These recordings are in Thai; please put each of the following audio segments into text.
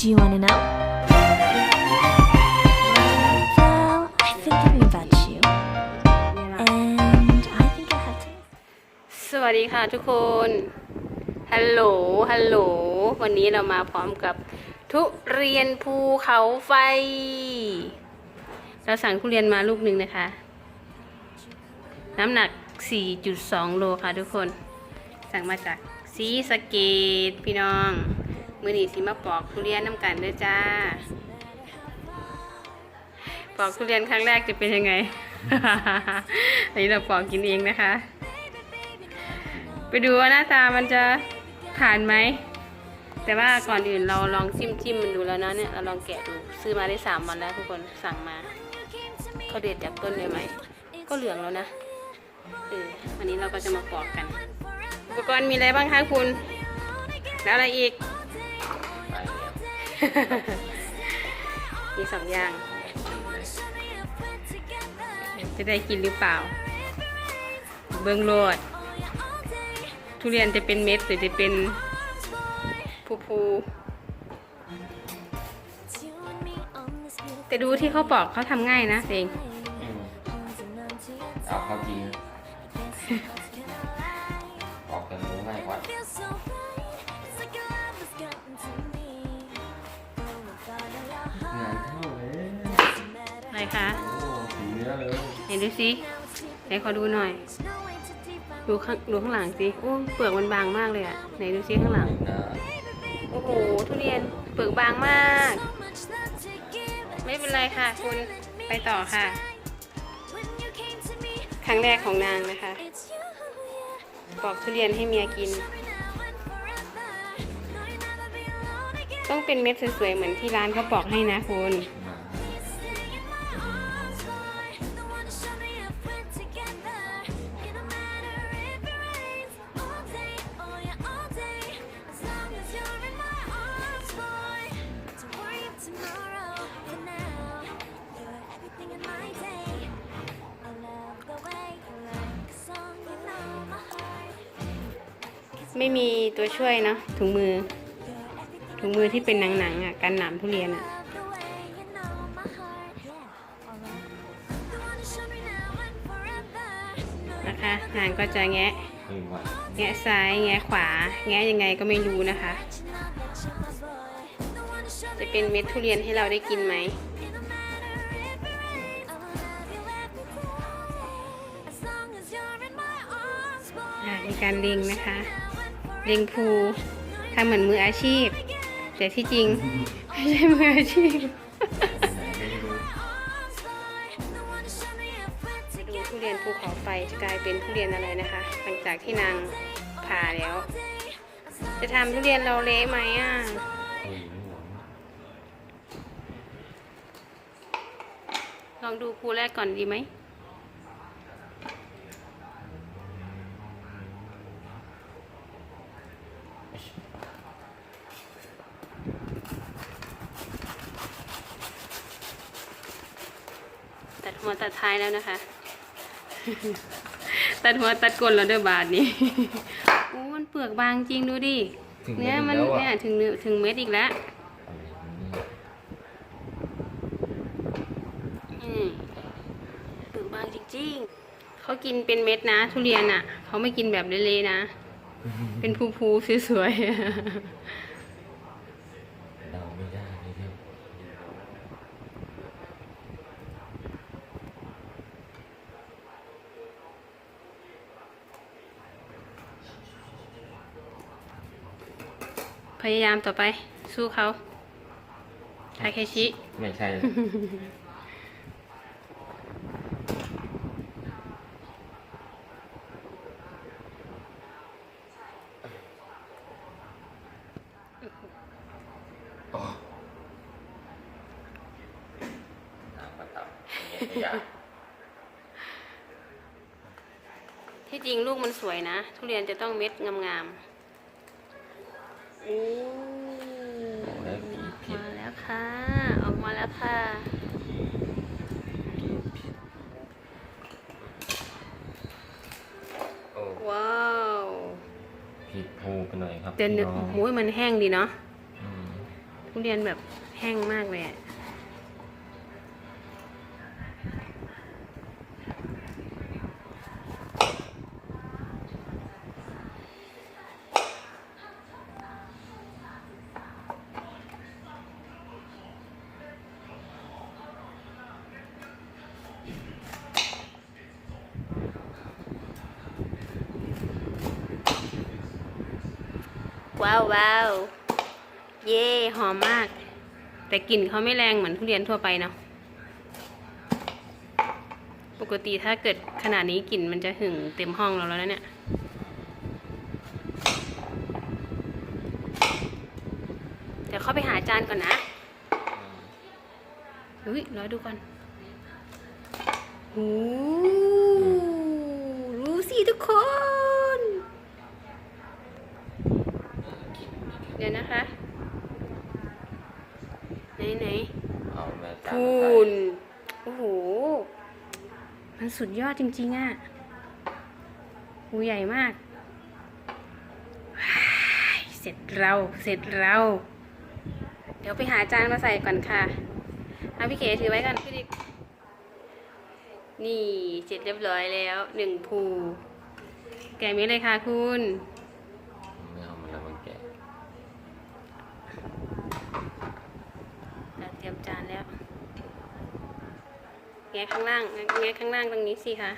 Do you want to know? Well, I've been thinking about you, and I think I have to. สวัสดีค่ะทุกคน ฮัลโหล ฮัลโหล วันนี้เรามาพร้อมกับทุเรียนภูเขาไฟ เราสั่งทุเรียนมาลูกหนึ่งนะคะ น้ำหนัก 4.2 โลค่ะทุกคน สั่งมาจากซีสะเกตพี่น้อง มือนีสีมาปอกทุเรียนน้ำกันด้วยจ้า ปอกทุเรียนครั้งแรกจะเป็นยังไง อันนี้เราปอกกินเองนะคะ ไปดูว่าหน้าตามันจะผ่านไหม แต่ว่าก่อนอื่นเราลองจิ้มจิ้มมันดูแล้วนะเนี่ยเราลองแกะดูซื้อมาได้สามวันแล้วทุกคนสั่งมาเขาเด็ดจากต้นเลยไหมก็เหลืองแล้วนะเออวันนี้เราก็จะมาปอกกัน อุปกรณ์มีอะไรบ้างคะคุณ แล้วอะไรอีก มีสองอย่าง จะได้กินหรือเปล่า เบิ้งโลด ทุเรียนจะเป็นเม็ดหรือจะเป็นภูภูแต่ดูที่เขาปอกเขาทำง่ายนะเองเอาเข้าจริ อะคะ สีเนื้อเลยเห็นดูสิไหนขอดูหน่อย ดูข้างดูข้างหลังสิโอ้เปลือกมันบางมากเลยอะไหนดูสิข้างหลัง โอ้โห ทุเรียนเปลือกบางมาก ไม่เป็นไรค่ะ คุณ ไปต่อค่ะ ครั้งแรกของนางนะคะ ปอกทุเรียนให้เมียกิน ต้องเป็นเม็ดสวยๆเหมือนที่ร้านเขาปอกให้นะคุณ ช่วยเนาะถุงมือ ถุงมือที่เป็นหนังๆอะกันหนามทุเรียนอะนะคะนางก็จะแงะ แงะซ้าย แงะขวา แงะยังไงก็ไม่รู้นะคะ จะเป็นเม็ดทุเรียนให้เราได้กินไหมอะมีการเล็งนะคะ ล็งภูทำเหมือนมืออาชีพ แต่ที่จริง ไม่ใช่มืออาชีพไม่รู้จะดูทุเรียนภูเขาไฟจะกลายเป็นทุเรียนอะไรนะคะ หลังจากที่นางผ่าแล้ว จะทำทุเรียนเราเละไหมอะเฮ้ยไม่หวังลองดูภูแรกก่อนดีไหม หัวตัดท้ายแล้วนะคะ ตัดหัวตัดก้นแล้วเด้อบาทนี้โอ้มันเปลือกบางจริงดูดิ ถึงเนี่ยมัมันนแล้วเนี่ยอะถึงเนื้อถึงเม็ดอีกแล้วอืมเปลือกบางจริงๆ เขากินเป็นเม็ดนะ ทุเรียนอะ เขาไม่กินแบบเละๆนะ เป็นภูๆสวยๆ เดาไม่ได้เลยเนี่ย พ ยายามต่อไป สู้เขาทาเคชิ ไม่ใช่เลยโอ้น้ำประทับอย่างเงี้ยไม่อยากที่จริงลูกมันสวยนะ ทุเรียนจะต้องเม็ดงามๆโอ้ แล้วผีผิดมาแล้วค่ะ ออกมาแล้วค่ะโอ้ว้าวผิดภูไปหน่อยครับแต่เนื้อพี่น้องโอ้ยมันแห้งดีเนาะอืมทุเรียนแบบแห้งมากเลยอะว้าวว้าว เย่หอมมาก แต่กลิ่นเขาไม่แรงเหมือนทุเรียนทั่วไปเนาะปกติถ้าเกิดขนาดนี้กลิ่นมันจะหึงเต็มห้องเราแล้วเนี่ยเดี๋ยวเข้าไปหาจานก่อนนะอุ้ยรอดูก่อนโอ้รู้สิทุกคน เดี๋ยวนะคะ ไหนไหน เอาแม่จาน พู มาใส่ นโอ้โห มัน สุดยอดจริงๆอะ่ะหูใหญ่มาก เสร็จเราเสร็จเรา เดี๋ยวไปหาจานมาใส่ก่อนค่ะเอาพี่เก๋ถือไว้ก่อนพี่ดิกนี่เสร็จเรียบร้อยแล้วหนึ่งภู แกะมีเลยค่ะคุณ ไม่เอามันแล้วมันแก่ เราเตรียมจานแล้ว แงะข้างล่างแงะข้างล่างตรงนี้สิคะ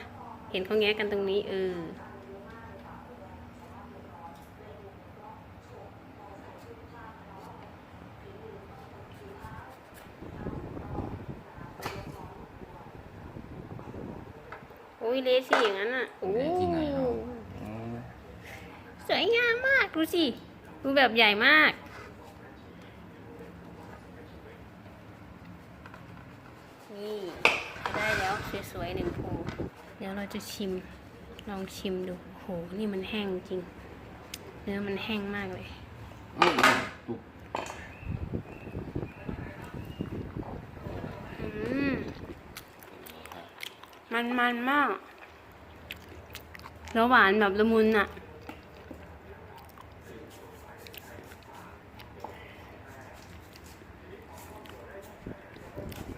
เห็นเขาแงะกันตรงนี้เออโอ้ยเละสิอย่างนั้นอะโอ้แก่ที่ไหนเอาอืมสวยงามมากดูสิ ดูแบบใหญ่มาก นี่ ได้แล้วสวยๆหนึ่งภูเดี๋ยวเราจะชิมลองชิมดูโหนี่มันแห้งจริง เนื้อมันแห้งมากเลยอืมตุ๊บอืมมันมันมาก แล้วหวานแบบละมุนอะ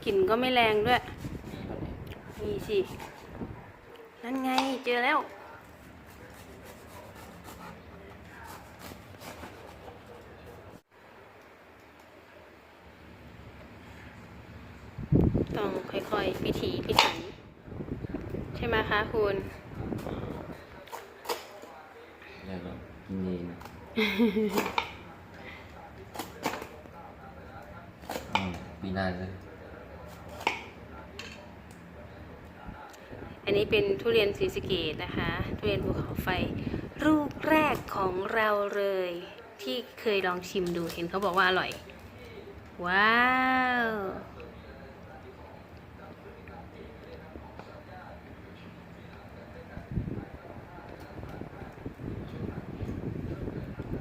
กลิ่นก็ไม่แรงด้วย นี่สิ นั่นไงเจอแล้วต้องค่อยๆ พิถีพิถันใช่ไหมคะคุณแล้วก็กินเองนะอืมปีหน้าเลย นนี้เป็นทุเรียนสีสเกตนะคะ ทุเรียนภูเขาไฟลูกแรกของเราเลย ที่เคยลองชิมดูเห็นเขาบอกว่าอร่อย ว้าว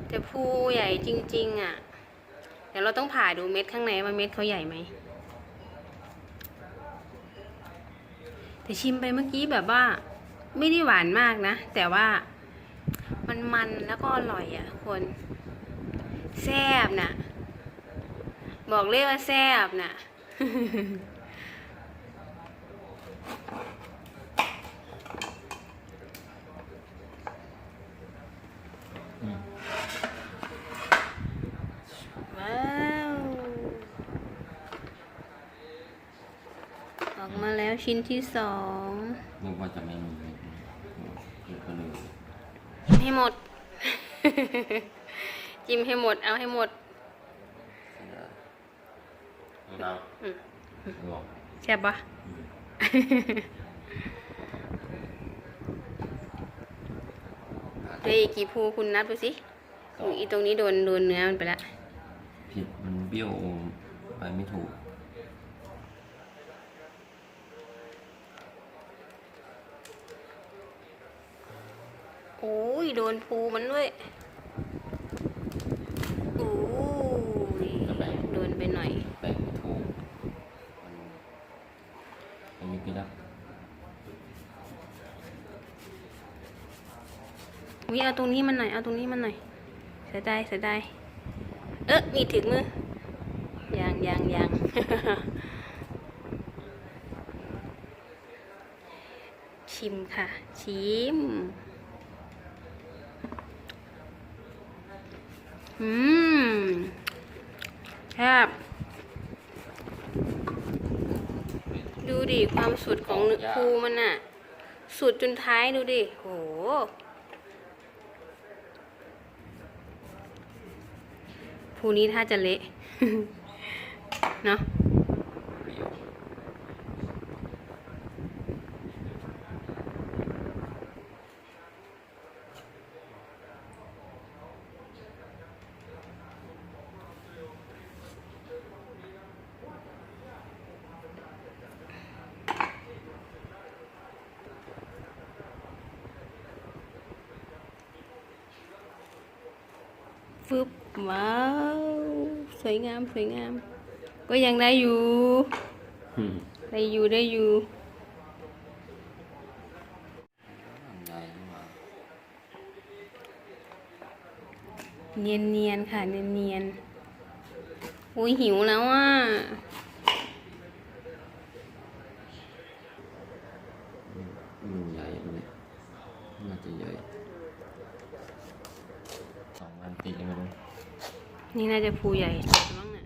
แต่ภูใหญ่จริง ๆ อะ เดี๋ยวเราต้องผ่าดูเม็ดข้างในว่าเม็ดเขาใหญ่ไหม แต่ชิมไปเมื่อกี้แบบว่า ไม่ได้หวานมากนะ แต่ว่ามันมันแล้วก็อร่อยอะ่ะคนแซบน่ะบอกเลยว่าแซบน่ะ อืม ว้าว ออกมาแล้วชิ้นที่สองนึกว่าจะไม่มีเลยคือก็เลยให้หมด จิ้มให้หมด เอาให้หมดนี่นะอืมบอกแซ่บปะอืมหาเหลยกี่ภูคุณนับดูสิอุ๊ยอีตรงนี้โดนโดนเนื้อมันไปละผิดมันเบี้ยวไปไม่ถูก โอ้ยโดนภูมันด้วยโอ้ยจะแบ่งโดนไปหน่อย แบ่งไม่ถูกมันมันมีพิษนะวิเอาตรงนี้มันหน่อย เอาตรงนี้มันหน่อย เสียดายเสียดายเออมีถึงมือ ยังยังยัง ชิมค่ะ ชิม อืมคบดูดิ ความสุดของเนื้อภูมันอะสุดจนท้ายดูดิ โห ภูนี้ถ้าจะเละ เนาะ เปรี้ยว ฟึบว้าว ส วยงามสวยงาม ก็ยังได้อยู่อืมได้อยู่ได้อยู่อันใหญ่นี่หว่าเนียนเนียนๆค่ะเนียนเนียนๆอุ้ยหิวแล้วอะ อืมใหญ่อันนี้น่าจะใหญ่สองวันติดยังไม่รู้ นี่น่าจะภูใหญ่สุดมั้งน่ะ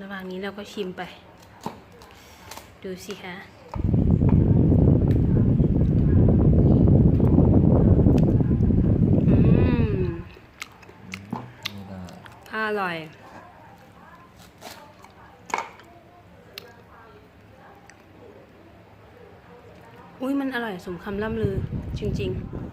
ระหว่างนี้เราก็ชิมไป ดูสิคะอืมนี่ก็อร่อยอุ้ยมันอร่อย สมคำล่ำลือจริง ๆ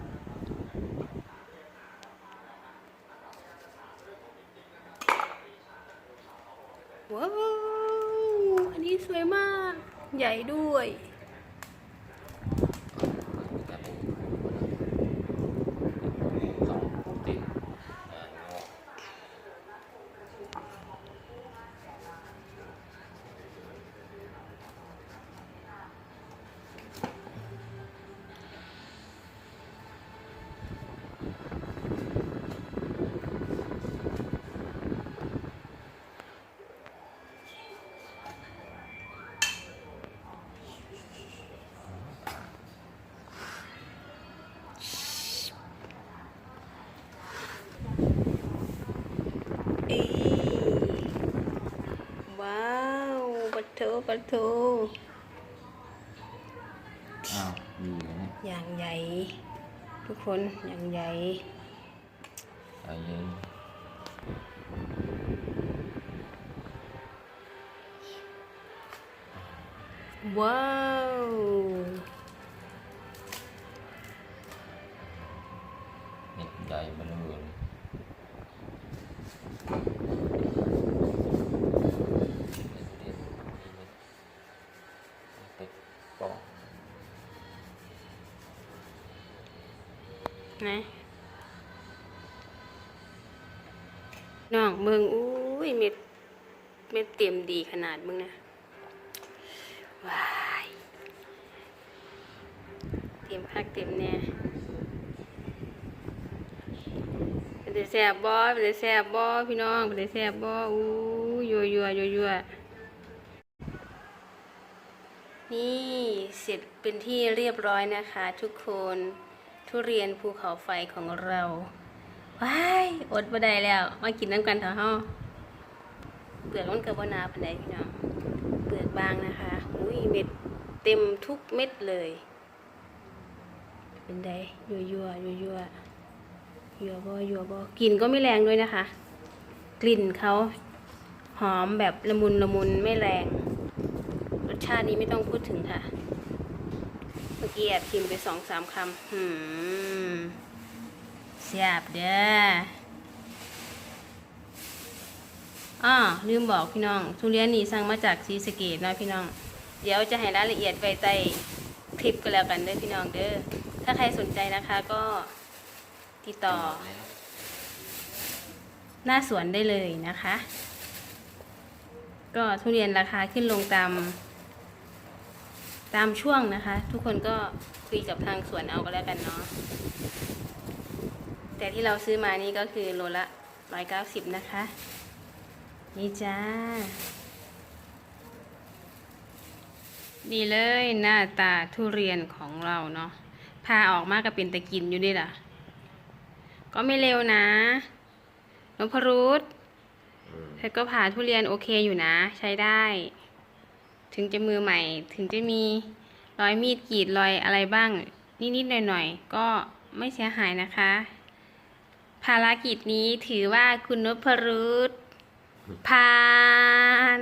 ว้าว อันนี้สวยมาก ใหญ่ด้วย จับสองติดอ่าแล้ว เอ้ ว้าวปัทโถปัทโถอ้าวมีอยู่นะอย่างใหญ่ ทุกคนอย่างใหญ่ใจเย็นว้าว น้องเมืองอุ้ยเม็ดเม็ดเต็มดีขนาดมึงนะว้ายเต็มคักเต็มแน่เป็นแต่แสบบ่เป็นแต่แสบบ่พี่น้องเป็นแต่แสบบ่อู้ยัวยัวยัวยัวนี่เสร็จเป็นที่เรียบร้อยนะคะ ทุกคนทุเรียนภูเขาไฟของเรา ว้ายอดบ่ได้แล้ว มากินน้ำกันเถอะฮาเปลือกมันกิดบ่หนาปานใดพี่น้อง เปลือกบางนะคะ อุ้ยเม็ดเต็มทุกเม็ดเลย เป็นไดยัวยัวยัวยัวยัวบ่ยัวบ่กลิ่นก็ไม่แรงด้วยนะคะ กลิ่นเขาหอมแบบละมุนละมุนไม่แรง รสชาตินี้ไม่ต้องพูดถึงค่ะ เมื่อกี้แอบชิมไปสองสามคำหืม แซ่บเด้ออ้อลืมบอกพี่น้อง ทุเรียนนี่สั่งมาจากซีสเกตนะพี่น้อง เดี๋ยวจะให้รายละเอียดไว้ใต้คลิปก็แล้วกันเด้อพี่น้องเด้อ ถ้าใครสนใจนะคะก็ติดต่อ หน้าสวนได้เลยนะคะ ก็ทุเรียนราคาขึ้นลงตาม ตามช่วงนะคะ ทุกคนก็คุยกับทางสวนเอาก็แล้วกันเนาะ แต่ที่เราซื้อมานี่ก็คือโลละร้อยเก้าสิบนะคะ นี่จ้าดีเลยหน้าตาทุเรียนของเราเนาะพาออกมาก็เป็นตะกินอยู่นี่ล่ะ ก็ไม่เร็วนะน้องพรุษอืมเธอก็ผ่าทุเรียนโอเคอยู่นะ ใช้ได้ ถึงจะมือใหม่ ถึงจะมีรอยมีดกรีดรอยอะไรบ้าง นิดๆหน่อยๆ ก็ไม่เสียหายนะคะ ภารกิจนี้ถือว่าคุณนพรุษผ่าน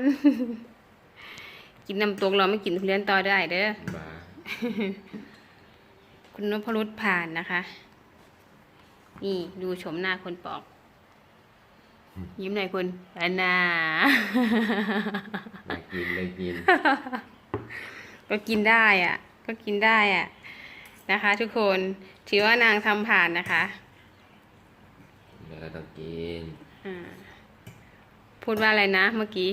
กินน้ำตกเราไม่กินทุเรียนต่อได้เด้อบ้าคุณนพรุษผ่านนะคะ นี่ดูชมหน้าคนปอก ยิ้มหน่อยคุณอันนาได้กินได้กิน ก็กินได้อะ ก็กินได้อะ นะคะ ทุกคน ถือว่านางทำผ่านนะคะแล้ว ก็ต้องกิน อ่า พูดว่าอะไรนะเมื่อกี้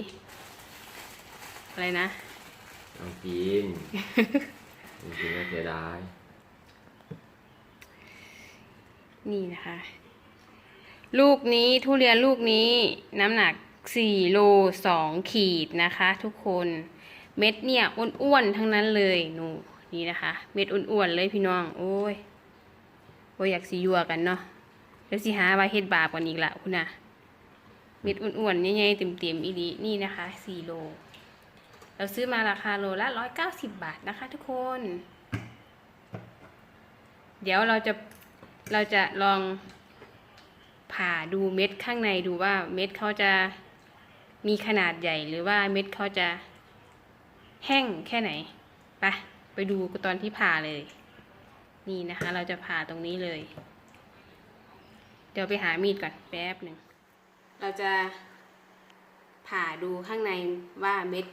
อะไรนะ ต้องกินจริงๆก็เสียดาย นี่นะคะ ลูกนี้ทุเรียนลูกนี้น้ำหนักสี่โลสองขีดนะคะ ทุกคน เม็ดเนี่ยอ้วนๆทั้งนั้นเลยหนูนี่นะคะ เม็ดอ้วนๆเลยพี่น้อง โอ้ยโอ้ยอยากสียัวกันเนาะ แล้วสิหาว่าเฮ็ดบาปกันอีกละคุณน่ะเม็ดอ้วนๆใหญ่ๆเต็มๆอีดีนี่นะคะสี่โล เราซื้อมาราคาโลละร้อยเก้าสิบบาทนะคะ ทุกคน เดี๋ยวเราจะเราจะลองผ่าดูเม็ดข้างในดูว่าเม็ดเขาจะมีขนาดใหญ่หรือว่าเม็ดเขาจะแห้งแค่ไหนไปไปดูตอนที่ผ่าเลย นี่นะคะ เราจะผ่าตรงนี้เลย ดี๋ยวไปหามีดก่อนแป๊บหนึ่ง เราจะผ่าดูข้างในว่าเม็ด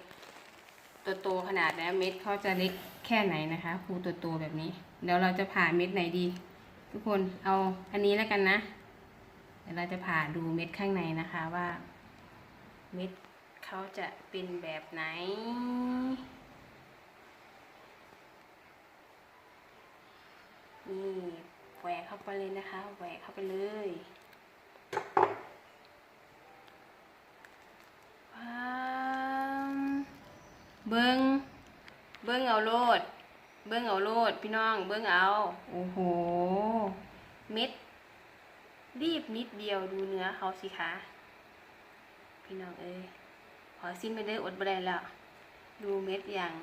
ตัวโตขนาดแล้วเม็ดเขาจะเล็กแค่ไหนนะคะภูตัวโตแบบนี้ เดี๋ยวเราจะผ่าเม็ดไหนดี ทุกคนเอาอันนี้แล้วกันนะ เดี๋ยวเราจะผ่าดูเม็ดข้างในนะคะว่า เม็ดเขาจะเป็นแบบไหนนี่ หวกเข้าไปเลยนะคะแหวกเข้าไปเลยว้าวเบิ้งเบิ้งเอาโลด เบิ้งเอาโลด พี่น้องเบิ้งเอา โอ้โห เม็ด รีบนิดเดียวดูเนื้อเขาสิคะ พี่น้องเอ้ยขอซิมไปเด้ออดบ่ได้แล้ว ดูเม็ดอย่าง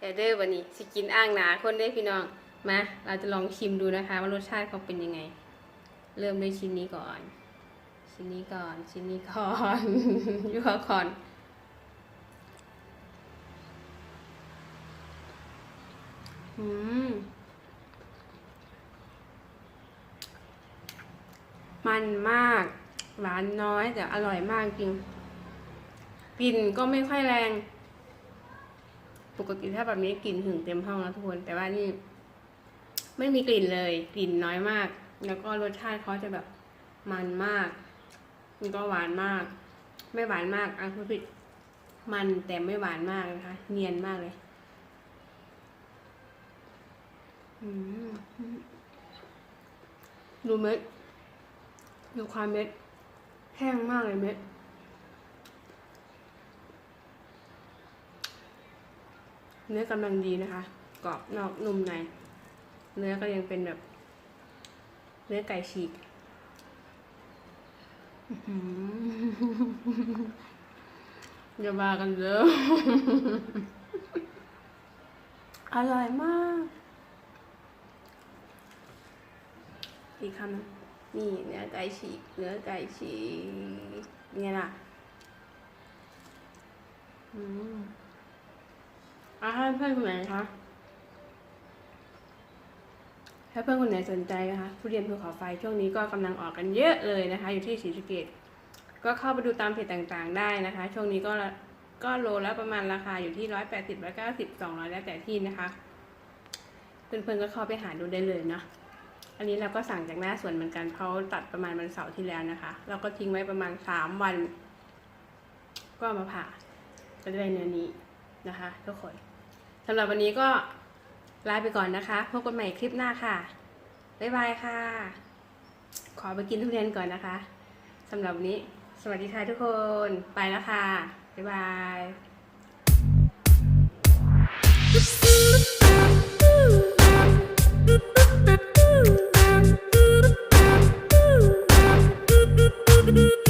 เด้อวันนี้สิกินอ่างหนาคนได้พี่น้องมาเราจะลองชิมดูนะคะ ว่ารสชาติเขาเป็นยังไง เริ่มด้วยชิ้นนี้ก่อน ชิ้นนี้ก่อน ชิ้นนี้ก่อนยั่วก่อนอืมมันมากหวานน้อยแต่อร่อยมากจริงกลิ่นก็ไม่ค่อยแรง ปกติถ้าแบบนี้กลิ่นถึงเต็มห้องแล้วทุกคน แต่ว่านี่ ไม่มีกลิ่นเลย กลิ่นน้อยมาก แล้วก็รสชาติเขาจะแบบมันมาก มันก็หวานมาก ไม่หวานมากอะคุณผิดมันแต่ไม่หวานมากนะคะ เนียนมากเลยอืมดูเม็ดดูความเม็ด แห้งมากเลยเม็ด เนื้อกำลังดีนะคะ กรอบนอกนุ่มใน เนื้อก็ยังเป็นแบบ เนื้อไก่ฉีกอื้อหืออย่าบากันเยอะอร่อยมาก อีกคำหนึงนี่เนื้อไก่ฉีก เนื้อไก่ฉีกไงล่ะ อืม อะให้เพื่อนคนไหนคะถ้าเพื่อนคนไหนสนใจนะคะทุเรียนภูเขาไฟช่วงนี้ก็กำลังออกกันเยอะเลยนะคะ อยู่ที่ศรีสะเกดก็เข้าไปดูตามเพจต่างๆ ได้นะคะ ช่วงนี้ก็ก็โลแล้วประมาณราคาอยู่ที่ร้อยแปดสิบร้อยเก้าสิบสองร้อยแล้วแต่ที่นะคะ เพื่อนๆก็เข้าไปหาดูได้เลยเนาะอันนี้เราก็สั่งจากหน้าสวนเหมือนกันเขาตัดประมาณวันเสาร์ที่แล้วนะคะ เราก็ทิ้งไว้ประมาณสามวัน ก็มาผ่าก็จะได้เนื้อนี้นะคะ ทุกคน สำหรับวันนี้ก็ลาไปก่อนนะคะ พบกันใหม่คลิปหน้าค่ะ บ๊ายบายค่ะ ขอไปกินทุเรียนก่อนนะคะสำหรับวันนี้ สวัสดีค่ะทุกคน ไปแล้วค่ะ บ๊ายบาย